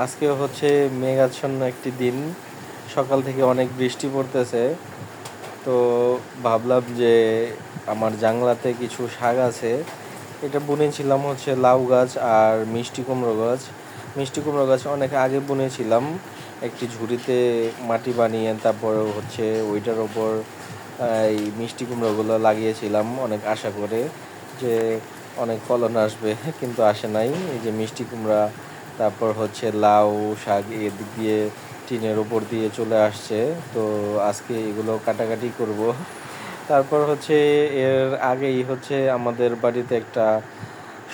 আজকে হচ্ছে মেঘাচ্ছন্ন একটি দিন। সকাল থেকে অনেক বৃষ্টি পড়তেছে। তো ভাবলাম যে আমার জাংলাতে কিছু শাক আছে। এটা বুনেছিলাম হচ্ছে লাউ গাছ আর মিষ্টি কুমড়ো গাছ। মিষ্টি কুমড়ো গাছ অনেক আগে বুনেছিলাম। একটি ঝুড়িতে মাটি বানিয়ে তারপর হচ্ছে ওইটার ওপর এই মিষ্টি কুমড়োগুলো লাগিয়েছিলাম অনেক আশা করে যে অনেক ফলন আসবে, কিন্তু আসে নাই। এই যে মিষ্টি কুমড়া তারপর হচ্ছে লাউ শাক এদিক দিয়ে টিনের উপর দিয়ে চলে আসছে। তো আজকে এগুলো কাটাকাটি করব। তারপর হচ্ছে এর আগেই হচ্ছে আমাদের বাড়িতে একটা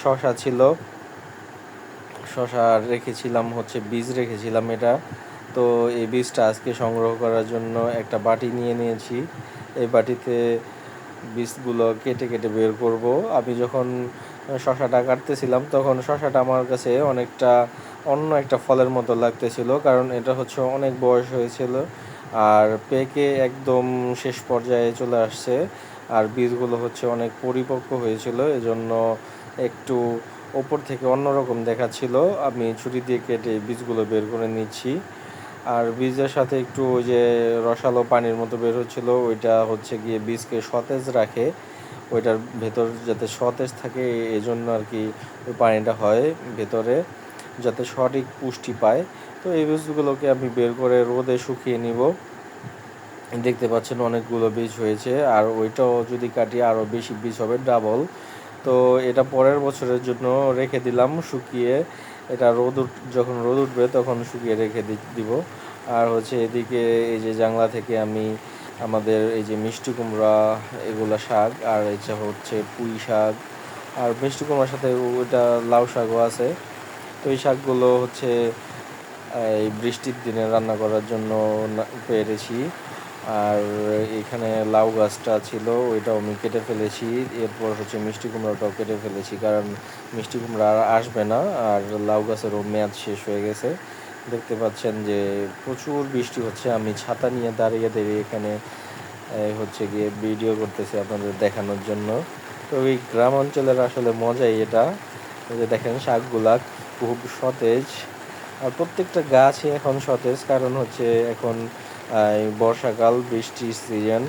শশা ছিল। শশা রেখেছিলাম হচ্ছে, বীজ রেখেছিলাম এটা। তো এই বীজটা আজকে সংগ্রহ করার জন্য একটা বাটি নিয়ে নিয়েছি। এই বাটিতে বীজগুলো কেটে কেটে বের করব। আমি যখন শশাটা কাটতেছিলাম, তখন শশাটা আমার কাছে অনেকটা অন্য একটা ফলের মতো লাগতেছিল, কারণ এটা হচ্ছে অনেক বয়স হয়েছিল আর পেকে একদম শেষ পর্যায়ে চলে আসছে আর বীজগুলো হচ্ছে অনেক পরিপক্ক হয়েছিল, এজন্য একটু ওপর থেকে অন্যরকম দেখাচ্ছিল। আমি ছুরি দিয়ে কেটে বীজগুলো বের করে নিচ্ছি। আর বীজের সাথে একটু ওই যে রসালো পানির মতো বের হচ্ছিল, ওইটা হচ্ছে গিয়ে বীজকে সতেজ রাখে। ওইটার ভেতর যাতে সতেজ থাকে এই জন্য আর কি ওই পানিটা হয় ভেতরে, যাতে সঠিক পুষ্টি পায়। তো এই বীজগুলোকে আমি বের করে রোদে শুকিয়ে নিব। দেখতে পাচ্ছেন অনেকগুলো বীজ হয়েছে, আর ওইটাও যদি কাটি আরও বেশি বীজ হবে, ডাবল। তো এটা পরের বছরের জন্য রেখে দিলাম শুকিয়ে। এটা রোদ যখন রোদ উঠবে তখন শুকিয়ে রেখে দিব। আর হচ্ছে এদিকে এই যে জাংলা থেকে আমি আমাদের এই যে মিষ্টি কুমড়া, এগুলো শাক, আর এটা হচ্ছে পুঁই শাক। আর মিষ্টি কুমড়ার সাথে ওইটা লাউ শাকও আছে। তো এই শাকগুলো হচ্ছে, এই বৃষ্টির দিনে রান্না করার জন্য পেরেছি। আর এখানে লাউ গাছটা ছিল, ওইটাও আমি কেটে ফেলেছি। এরপর হচ্ছে মিষ্টি কুমড়াটাও কেটে ফেলেছি, কারণ মিষ্টি কুমড়া আর আসবে না, আর লাউ গাছেরও মেয়াদ শেষ হয়ে গেছে। দেখতে পাচ্ছেন যে প্রচুর বৃষ্টি হচ্ছে, আমি ছাতা নিয়ে দাঁড়িয়ে দাঁড়িয়ে এখানে হচ্ছে গিয়ে ভিডিও করতেছি আপনাদের দেখানোর জন্য। তো ওই গ্রাম অঞ্চলের আসলে মজাই এটা। যে দেখেন, শাকগুলা খুব সতেজ। আর প্রত্যেকটা গাছই এখন সতেজ, কারণ হচ্ছে এখন বর্ষাকাল বৃষ্টির সিজন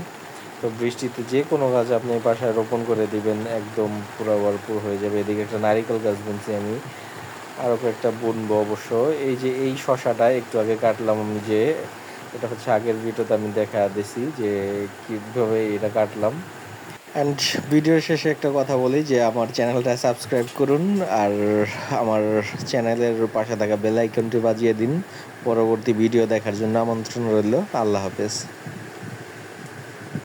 তো বৃষ্টিতে যে কোনো গাছ আপনি বাসায় রোপণ করে দিবেন, একদম পুরো ভরপুর হয়ে যাবে। এদিকে একটা নারিকেল গাছ বুনছি আমি আরও কয়েকটা বুনবো অবশ্য। এই যে এই শশাটা একটু আগে কাটলাম আমি যে, এটা হচ্ছে আগের ভিডিওতে আমি দেখা দিছি যে কীভাবে এটা কাটলাম। অ্যান্ড ভিডিওর শেষে একটা কথা বলি যে, আমার চ্যানেলটা সাবস্ক্রাইব করুন আর আমার চ্যানেলের পাশে থাকা বেল আইকনটি বাজিয়ে দিন। পরবর্তী ভিডিও দেখার জন্য আমন্ত্রণ রইল। আল্লাহ হাফেজ।